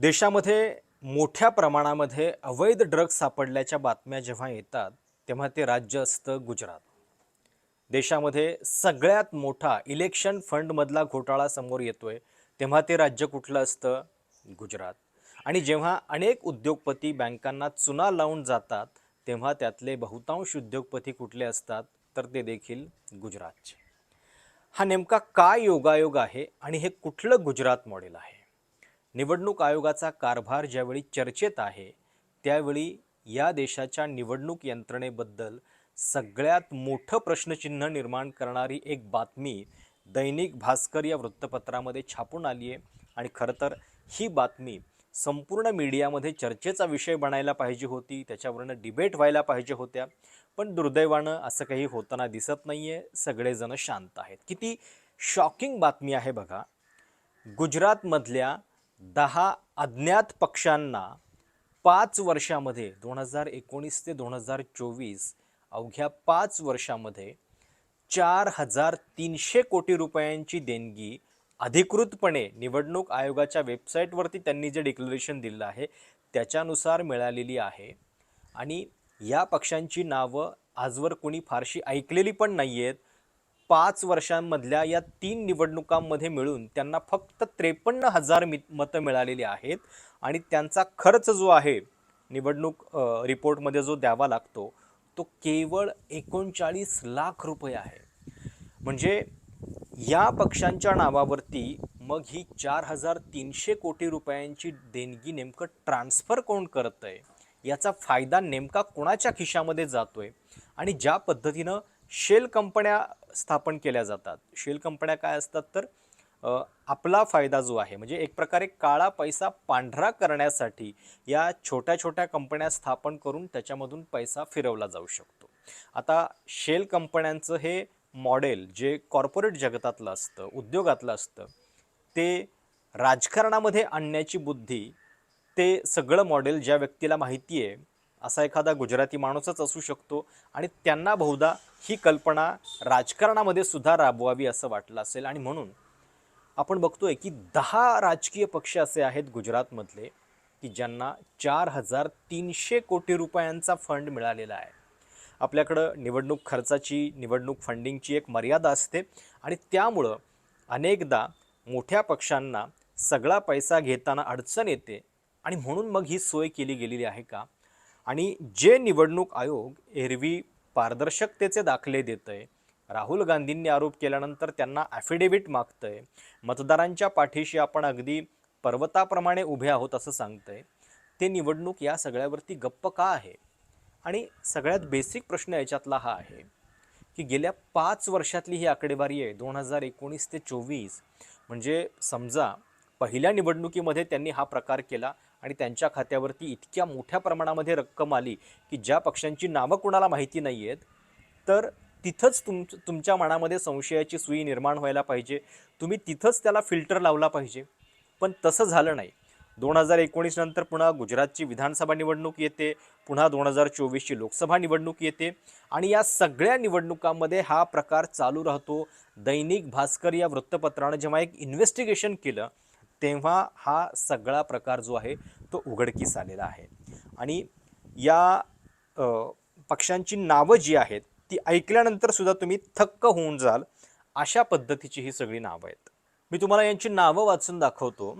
देशामध्ये मोठ्या प्रमाणामध्ये अवैध ड्रग्ज सापडल्याच्या बातम्या जेव्हा येतात तेव्हा ते राज्य असतं गुजरात. देशामध्ये सगळ्यात मोठा इलेक्शन फंडमधला घोटाळा समोर येतोय तेव्हा ते राज्य कुठलं असतं? गुजरात. आणि जेव्हा अनेक उद्योगपती बँकांना चुना लावून जातात तेव्हा त्यातले बहुतांश उद्योगपती कुठले असतात? तर ते देखील गुजरातचे. हा नेमका काय योगायोग आहे आणि हे कुठलं गुजरात मॉडेल आहे? निवडणूक आयोगाचा कारभार ज्यावेळी चर्चेत आहे त्यावेळी या देशाच्या निवडणूक यंत्रणेबद्दल सगळ्यात मोठं प्रश्नचिन्ह निर्माण करणारी एक बातमी दैनिक भास्कर या वृत्तपत्रामध्ये छापून आली आहे आणि खरं तर ही बातमी संपूर्ण मीडियामध्ये चर्चेचा विषय बनायला पाहिजे होती त्याच्यावरनं डिबेट व्हायला पाहिजे होत्या. पण दुर्दैवानं असं काही होताना दिसत नाही आहे सगळेजण शांत आहेत. किती शॉकिंग बातमी आहे बघा. गुजरातमधल्या दहा अज्ञात पक्षांना पाच वर्षामध्ये दोन हजार एकोणीस ते दोन हजार चोवीस अवघ्या पाच वर्षामध्ये चार हजार तीनशे कोटी रुपयांची देणगी अधिकृतपणे निवडणूक आयोगाच्या वेबसाईटवरती त्यांनी जे डिक्लरेशन दिलं आहे त्याच्यानुसार मिळालेली आहे. आणि या पक्षांची नावं आजवर कुणी फारशी ऐकलेली पण नाही आहेत पाच वर्षांमधल्या या तीन निवडणुकांमध्ये मिळून त्यांना फक्त त्रेपन्न हजार मि मतं मिळालेली आहेत. आणि त्यांचा खर्च जो आहे निवडणूक रिपोर्टमध्ये जो द्यावा लागतो तो केवळ एकोणचाळीस लाख रुपये आहे. म्हणजे या पक्षांच्या नावावरती मग ही चार हजार तीनशे कोटी रुपयांची देणगी नेमकं ट्रान्स्फर कोण करत आहे याचा फायदा नेमका कोणाच्या खिशामध्ये जातोय? आणि ज्या पद्धतीनं शेल कंपन्या स्थापन केल्या जातात. शेल कंपन्या काय असतात तर आपला फायदा जो आहे म्हणजे एक प्रकारे काळा पैसा पांढरा करण्यासाठी या छोट्या छोट्या कंपन्या स्थापन करून त्याच्यामधून पैसा फिरवला जाऊ शकतो. आता शेल कंपन्यांचं हे मॉडेल जे कॉर्पोरेट जगतातलं असतं उद्योगातलं असतं ते राजकारणामध्ये आणण्याची बुद्धी ते सगळं मॉडेल ज्या व्यक्तीला माहिती आहे असा एखादा गुजराती माणूसच असू शकतो आणि त्यांना बहुधा ही कल्पना राजकारणामध्ये सुद्धा राबवावी असं वाटलं असेल. आणि म्हणून आपण बघतोय की दहा राजकीय पक्ष असे आहेत गुजरातमधले की ज्यांना चार हजार तीनशे कोटी रुपयांचा फंड मिळालेला आहे. आपल्याकडं निवडणूक खर्चाची निवडणूक फंडिंगची एक मर्यादा असते आणि त्यामुळं अनेकदा मोठ्या पक्षांना सगळा पैसा घेताना अडचण येते आणि म्हणून मग ही सोय केली गेलेली आहे का? आणि जे निवडणूक आयोग एरवी पारदर्शकतेचे दाखले देत आहे राहुल गांधींनी आरोप केल्यानंतर त्यांना ॲफिडेव्हिट मागतंय. मतदारांच्या पाठीशी आपण अगदी पर्वताप्रमाणे उभे आहोत असं सांगतंय. ते निवडणूक या सगळ्यावरती गप्प का आहे? आणि सगळ्यात बेसिक प्रश्न याच्यातला हा आहे की गेल्या पाच वर्षातली ही आकडेवारी आहे दोन हजार एकोणीस ते चोवीस. म्हणजे समजा पहिल्या निवडणुकीमध्ये त्यांनी हा प्रकार केला. आणि त्यांच्या खात्यावरती इतक्या मोठ्या प्रमाणामध्ये रक्कम आली की ज्या पक्षांची नावं कुणाला माहिती नाही आहेत तर तिथंच तुम तुमच्या मनामध्ये संशयाची सुई निर्माण व्हायला पाहिजे. तुम्ही तिथंच त्याला फिल्टर लावला पाहिजे. पण तसं झालं नाही. दोन हजार एकोणीस नंतर पुन्हा गुजरातची विधानसभा निवडणूक येते पुन्हा दोन हजार चोवीसची लोकसभा निवडणूक येते आणि या सगळ्या निवडणुकांमध्ये हा प्रकार चालू राहतो. दैनिक भास्कर या वृत्तपत्रानं जेव्हा एक इन्व्हेस्टिगेशन केलं तेव्हा हा सगळा प्रकार जो आहे तो उघडकीस आलेला आहे. आणि या पक्ष्यांची पक्षांची नावं जी आहेत ती ऐकल्यानंतर सुद्धा तुम्ही थक्क होऊन जाल अशा पद्धतीची ही सगळी नावं आहेत. मी तुम्हाला यांची नावं वाचून दाखवतो.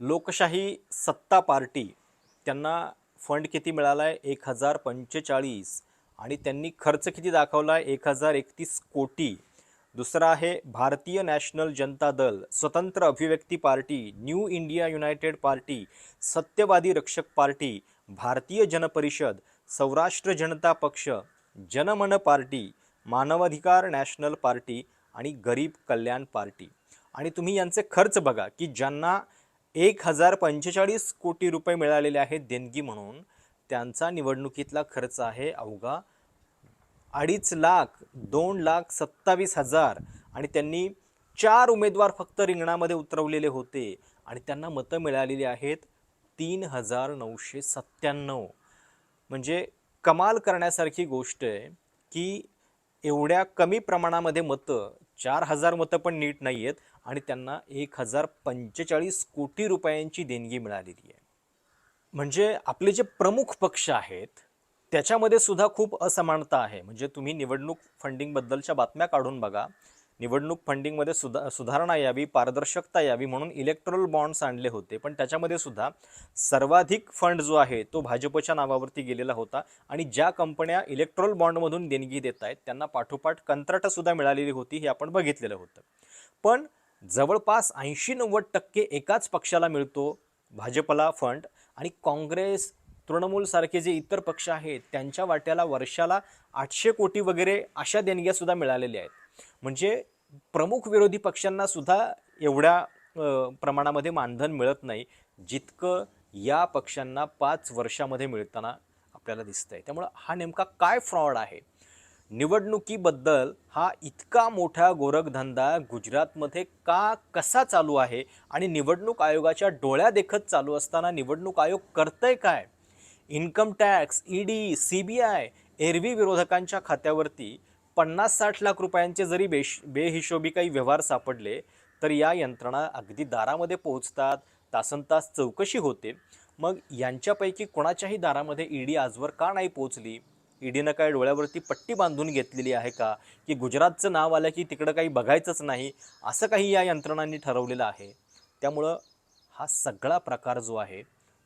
लोकशाही सत्ता पार्टी त्यांना फंड किती मिळाला आहे एक हजार पंचेचाळीस. आणि त्यांनी खर्च किती दाखवला आहे एक हजार एकतीस कोटी. दुसरा आहे भारतीय national Janata Dal Swatantra Abhivyakti party new India united party Satyawadi Rakshak party भारतीय जनपरिषद सौराष्ट्र जनता पक्ष जनमन पार्टी मानवाधिकार नॅशनल पार्टी आणि गरीब कल्याण पार्टी. आणि तुम्ही यांचे खर्च बघा की ज्यांना एक हजार पंचेचाळीस कोटी रुपये मिळालेले आहेत देणगी म्हणून त्यांचा निवडणुकीतला खर्च आहे अवघा अडीच लाख दोन लाख सत्तावीस हजार आणि त्यांनी चार उमेदवार फक्त रिंगणामध्ये उतरवलेले होते आणि त्यांना मतं मिळालेली आहेत तीन हजार नऊशे सत्त्याण्णव. म्हणजे कमाल करण्यासारखी गोष्ट आहे की एवढ्या कमी प्रमाणामध्ये मतं चार हजार मतं पण नीट नाही आहेत आणि त्यांना एक हजार पंचेचाळीस कोटी रुपयांची देणगी मिळालेली आहे. म्हणजे आपले जे प्रमुख पक्ष आहेत त्याच्यामध्ये सुद्धा खूप असमानता आहे. म्हणजे तुम्ही निवडणूक फंडिंगबद्दलच्या बातम्या काढून बघा. निवडणूक फंडिंगमध्ये सुधा सुधारणा यावी पारदर्शकता यावी म्हणून इलेक्ट्रल बॉन्ड्स आणले होते. पण त्याच्यामध्ये सुद्धा सर्वाधिक फंड जो आहे तो भाजपच्या नावावरती गेलेला होता आणि ज्या कंपन्या इलेक्ट्रल बॉन्डमधून देणगी देत आहेत त्यांना पाठोपाठ कंत्राटंसुद्धा मिळालेली होती हे आपण बघितलेलं होतं. पण जवळपास ऐंशी नव्वद टक्के एकाच पक्षाला मिळतो भाजपला फंड आणि काँग्रेस तृणमूलसारखे जे इतर पक्ष आहेत त्यांच्या वाट्याला वर्षाला आठशे कोटी वगैरे अशा देणग्यासुद्धा मिळालेल्या आहेत. म्हणजे प्रमुख विरोधी पक्षांना सुद्धा एवढ्या प्रमाणामध्ये मानधन मिळत नाही जितकं या पक्षांना पाच वर्षामध्ये मिळताना आपल्याला दिसतंय. त्यामुळं हा नेमका काय फ्रॉड आहे? निवडणुकीबद्दल हा इतका मोठा गोरखधंदा गुजरातमध्ये का कसा चालू आहे? आणि निवडणूक आयोगाच्या डोळ्या देखत चालू असताना निवडणूक आयोग करतंय काय? Income tax ED C B I एरवी विरोधकांच्या खात्यावरती पन्नास साठ लाख रुपयांचे जरी बेश बेहिशोबी काही व्यवहार सापडले तर या यंत्रणा अगदी दारामध्ये पोहोचतात. तासन तास चौकशी होते. मग यांच्यापैकी कोणाच्याही दारामध्ये ईडी आजवर का नाही पोहोचली? ईडीनं काय डोळ्यावरती पट्टी बांधून घेतलेली आहे का? की गुजरातचं नाव आलं की तिकडं काही बघायचंच नाही? असं काही या यंत्रणांनी ठरवलेलं आहे. त्यामुळं हा सगळा प्रकार जो आहे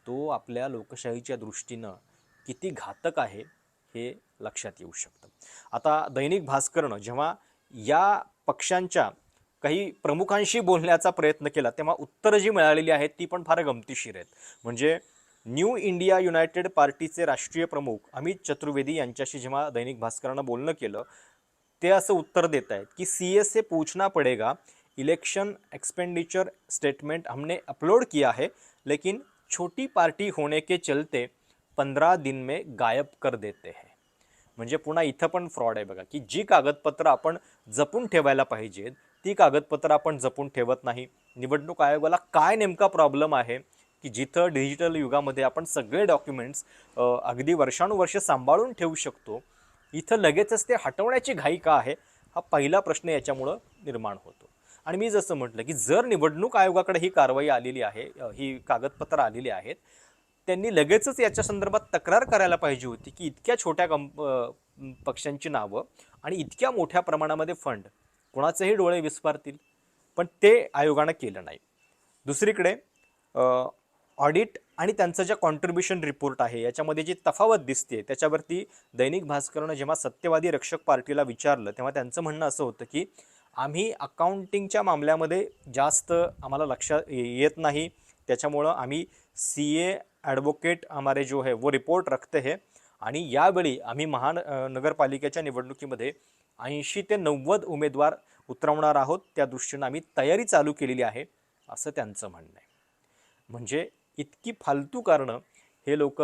तो आपल्या लोकशाहीच्या दृष्टीनं किती घातक आहे हे लक्षात येऊ शकतं. आता दैनिक भास्करनं जेव्हा या पक्षांच्या काही प्रमुखांशी बोलण्याचा प्रयत्न केला तेव्हा उत्तरं जी मिळालेली आहेत ती पण फार गमतीशीर आहेत. म्हणजे न्यू इंडिया युनायटेड पार्टीचे राष्ट्रीय प्रमुख अमित चतुर्वेदी यांच्याशी जेव्हा दैनिक भास्करानं बोलणं केलं ते असं उत्तर देत आहेत की सी एस ए पूछना पड़ेगा इलेक्शन एक्सपेंडिचर स्टेटमेंट हमने अपलोड किया है लेकिन छोटी पार्टी होने के चलते पंधरा दिन में गायब कर देते हैं। म्हणजे पुन्हा इथं पण फ्रॉड आहे बघा की जी कागदपत्रं आपण जपून ठेवायला पाहिजेत ती कागदपत्रं आपण जपून ठेवत नाही. निवडणूक आयोगाला काय नेमका प्रॉब्लेम आहे की जिथं डिजिटल युगामध्ये आपण सगळे डॉक्युमेंट्स अगदी वर्षानुवर्ष सांभाळून ठेवू शकतो इथं लगेचच ते हटवण्याची घाई का आहे हा पहिला प्रश्न याच्यामुळं निर्माण होतो. आणि मी जसं म्हटलं की जर निवडणूक आयोगाकडे ही कारवाई आलेली आहे ही कागदपत्र आलेली आहेत त्यांनी लगेचच याच्या संदर्भात तक्रार करायला पाहिजे होती की इतक्या छोट्या कंप पक्षांची नावं आणि इतक्या मोठ्या प्रमाणामध्ये फंड कोणाचेही डोळे विस्फारतील पण ते आयोगानं केलं नाही. दुसरीकडे ऑडिट आणि त्यांचं जे कॉन्ट्रीब्युशन रिपोर्ट आहे याच्यामध्ये जी तफावत दिसते त्याच्यावरती दैनिक भास्करनं जेव्हा सत्यवादी रक्षक पार्टीला विचारलं तेव्हा त्यांचं म्हणणं असं होतं की आम्ही अकाउंटिंगच्या मामल्यामध्ये जास्त आम्हाला लक्षात ये- येत नाही. त्याच्यामुळं आम्ही सी ए ॲडव्होकेट हमारे जो है वो रिपोर्ट रखते है. आणि यावेळी आम्ही महान नगरपालिकेच्या निवडणुकीमध्ये ऐंशी ते नव्वद उमेदवार उतरवणार आहोत. त्या दृष्टीनं आम्ही तयारी चालू केलेली आहे असं त्यांचं म्हणणं आहे. म्हणजे इतकी फालतू कारणं हे लोक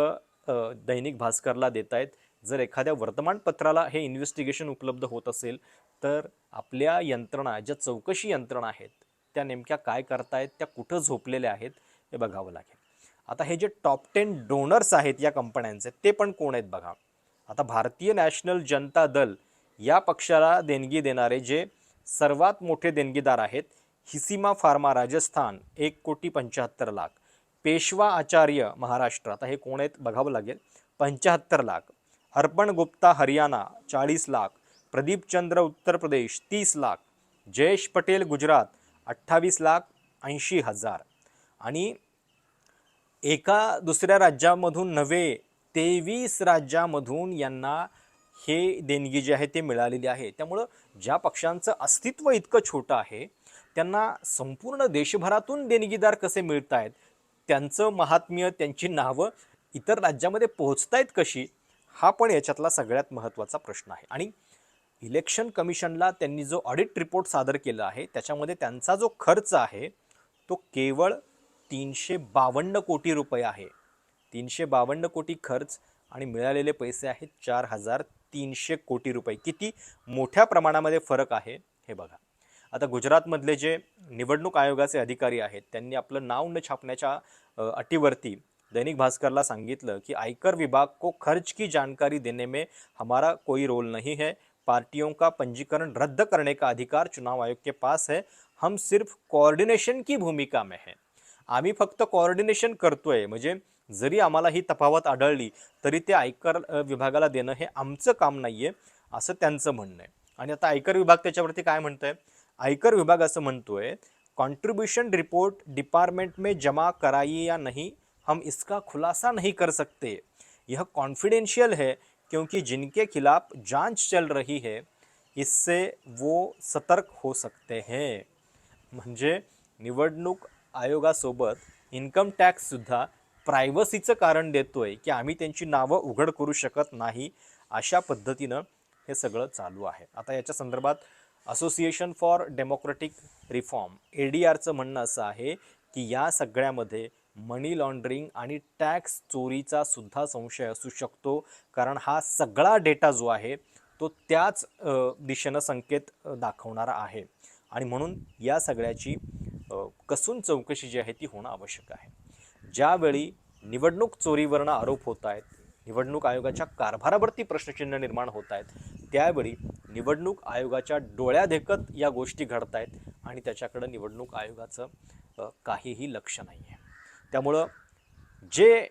दैनिक भास्करला देत आहेत जर एखाद्या वर्तमानपत्राला हे इन्व्हेस्टिगेशन उपलब्ध होत असेल तर आपल्या यंत्रणा ज्या चौकशी यंत्रणा आहेत त्या नेमक्या काय करतायत त्या कुठं झोपलेल्या आहेत हे बघावं लागेल. आता हे जे टॉप टेन डोनर्स आहेत या कंपन्यांचे ते पण कोण आहेत बघा? आता भारतीय नॅशनल जनता दल या पक्षाला देणगी देणारे जे सर्वात मोठे देणगीदार आहेत हिसिमा फार्मा राजस्थान एक कोटी पंच्याहत्तर लाख. पेशवा आचार्य महाराष्ट्र आता हे कोण आहेत बघावं लागेल? पंच्याहत्तर लाख. अर्पण गुप्ता हरियाणा चाळीस लाख. प्रदीप चंद्र उत्तर प्रदेश तीस लाख. जयेश पटेल गुजरात अठ्ठावीस लाख ऐंशी हजार. आणि एका दुसऱ्या राज्यामधून नव्हे तेवीस राज्यामधून यांना हे देणगी जी आहे ते मिळालेली आहे. त्यामुळं ज्या पक्षांचं अस्तित्व इतकं छोटं आहे त्यांना संपूर्ण देशभरातून देणगीदार कसे मिळत आहेत त्यांचं महात्म्य त्यांची नावं इतर राज्यामध्ये पोहोचतायत कशी हा पण याच्यातला सगळ्यात महत्त्वाचा प्रश्न आहे. आणि इलेक्शन कमिशनला त्यांनी जो ऑडिट रिपोर्ट सादर केला आहे त्याच्यामध्ये त्यांचा जो खर्च आहे तो केवळ तीनशे बावन्न कोटी रुपये आहे. तीनशे बावन्न कोटी खर्च आणि मिळालेले पैसे आहेत चार हजार तीनशे कोटी रुपये. किती मोठ्या प्रमाणामध्ये फरक आहे हे बघा. आता गुजरातमधले जे निवडणूक आयोगाचे अधिकारी आहेत त्यांनी आपलं नाव न छापण्याच्या अटीवरती दैनिक भास्करला सांगितलं की आयकर विभाग को खर्च की जानकारी देने में हमारा कोई रोल नहीं है पार्टियों का पंजीकरण रद्द करने का अधिकार चुनाव आयोग के पास है। हम सिर्फ कोऑर्डिनेशन की भूमिका में है। आम्ही फक्त कोऑर्डिनेशन करतोय। म्हणजे जरी आम्हाला ही तफावत आढळली तरी ते आयकर विभागाला देणं हे आमचं काम नाही आहे असं त्यांचं म्हणणं आहे. आणि आता आयकर विभाग त्याच्यावरती काय म्हणतंय? आयकर विभाग असं म्हणतोय कंट्रीब्यूशन रिपोर्ट डिपार्टमेंट में जमा कराइए या नहीं हम इसका खुलासा नहीं कर सकते. यह कॉन्फिडेंशियल है क्योंकि जिनके खिलाफ जांच चल रही है इससे वो सतर्क हो सकते हैं। म्हणजे निवडणूक आयोगासोबत इन्कम टॅक्ससुद्धा प्रायव्हसीचं कारण देतोय की आम्ही त्यांची नावं उघड करू शकत नाही अशा पद्धतीनं हे सगळं चालू आहे. आता याच्या संदर्भात association for democratic reform A D आरचं म्हणणं असं आहे की या सगळ्यामध्ये मनी लॉन्ड्रिंग आणि टॅक्स चोरीचा सुद्धा संशय असू शकतो. कारण हा सगळा डेटा जो आहे तो त्याच दिशेनं संकेत दाखवणारा आहे. आणि म्हणून या सगळ्याची कसून चौकशी जी आहे ती होणं आवश्यक आहे. ज्यावेळी निवडणूक चोरीवरनं आरोप होत आहेत निवडणूक आयोगाच्या कारभारावरती प्रश्नचिन्ह निर्माण होत आहेत त्यावेळी निवडणूक आयोगाच्या डोळ्यादेखत या गोष्टी घडत आहेत आणि त्याच्याकडं निवडणूक आयोगाचं काहीही लक्ष नाही आहे त्यामुळं जे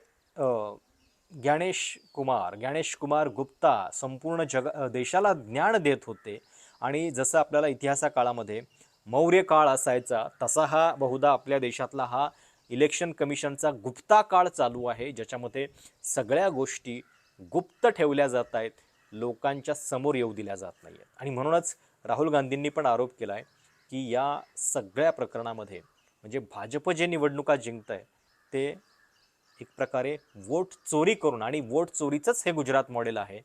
ज्ञानेश कुमार ज्ञानेश कुमार गुप्ता संपूर्ण जग देशाला ज्ञान देत होते आणि जसं आपल्याला इतिहासा काळामध्ये मौर्य काळ असायचा तसा हा बहुधा आपल्या देशातला हा इलेक्शन कमिशनचा गुप्ता काळ चालू आहे ज्याच्यामध्ये सगळ्या गोष्टी गुप्त ठेवल्या जात आहेत लोकांच्या समोर येऊ दिल्या जात नाही आहेत आणि म्हणूनच राहुल गांधींनी पण आरोप केला आहे की या सगळ्या प्रकरणामध्ये म्हणजे भाजप जे निवडणुका जिंकत आहे ते एक प्रकारे वोट चोरी करून आणि वोट चोरीचंच हे गुजरात मॉडेल आहे,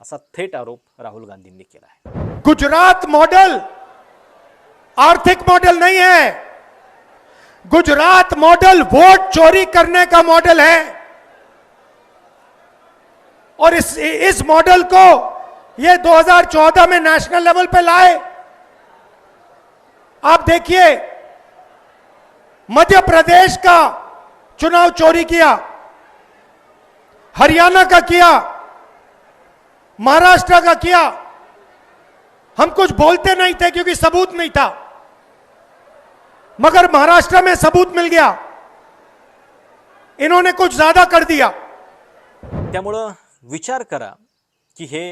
असा थेट आरोप राहुल गांधींनी केला आहे. गुजरात मॉडल आर्थिक मॉडल नहीं है गुजरात मॉडल वोट चोरी करने का मॉडल है. और इस इस मॉडल को ये 2014 में नेशनल लेवल पे लाए। आप देखिए, मध्य प्रदेश का चुनाव चोरी किया हरियाणा का किया महाराष्ट्र का किया हम कुछ बोलते नहीं थे क्योंकि सबूत नहीं था। मगर महाराष्ट्र में सबूत मिल गया। इन्होंने कुछ ज्यादा कर दिया। त्यामुळं विचार करा की हे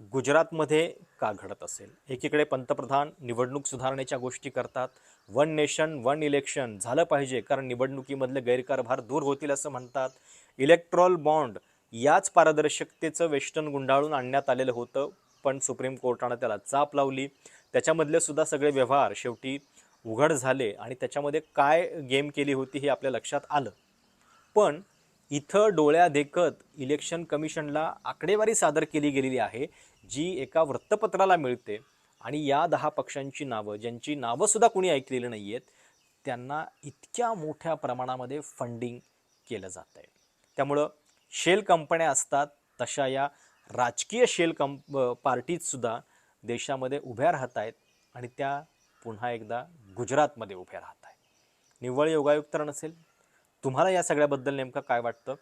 गुजरातमध्ये का घडत असेल? एकीकडे पंतप्रधान निवडणूक सुधारणेच्या गोष्टी करतात वन नेशन वन इलेक्शन झालं पाहिजे कारण निवडणुकीमधले गैरकारभार दूर होतील असं म्हणतात. इलेक्ट्रॉल बॉन्ड याच पारदर्शकतेचं वेष्टन गुंडाळून आणण्यात आलेलं होतं पण सुप्रीम कोर्टानं त्याला चाप लावली. त्याच्यामधले सुद्धा सगळे व्यवहार शेवटी उघड झाले आणि त्याच्यामध्ये काय गेम केली होती हे आपल्या लक्षात आलं. पण इथं डोळ्या देखत इलेक्शन कमिशनला आकडेवारी सादर केली गेलेली आहे जी एका वृत्तपत्राला मिळते. आणि या दहा पक्षांची नावं ज्यांची नावंसुद्धा कुणी ऐकलेली नाही आहेत त्यांना इतक्या मोठ्या प्रमाणामध्ये फंडिंग केलं जात आहे त्यामुळं शेल कंपन्या असतात तशा या राजकीय शेल कंप पार्टीजसुद्धा देशामध्ये उभ्या राहत आहेत आणि त्या पुन्हा एकदा गुजरातमध्ये उभ्या राहत आहेत. निव्वळ योगायुक्त तर नसेल तुम्हाला या सगळ्याबद्दल नेमकं काय वाटतं?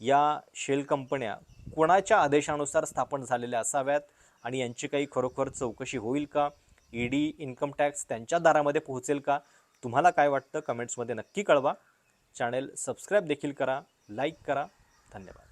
या शेल कंपन्या कोणाच्या आदेशानुसार स्थापन झालेल्या असाव्यात? आणि यांची काही खरोखर चौकशी होईल का? ईडी इन्कम टॅक्स त्यांच्या दारामध्ये पोहोचेल का? तुम्हाला काय वाटतं? कमेंट्समध्ये नक्की कळवा. चॅनेल सबस्क्राईब देखील करा लाईक करा. धन्यवाद.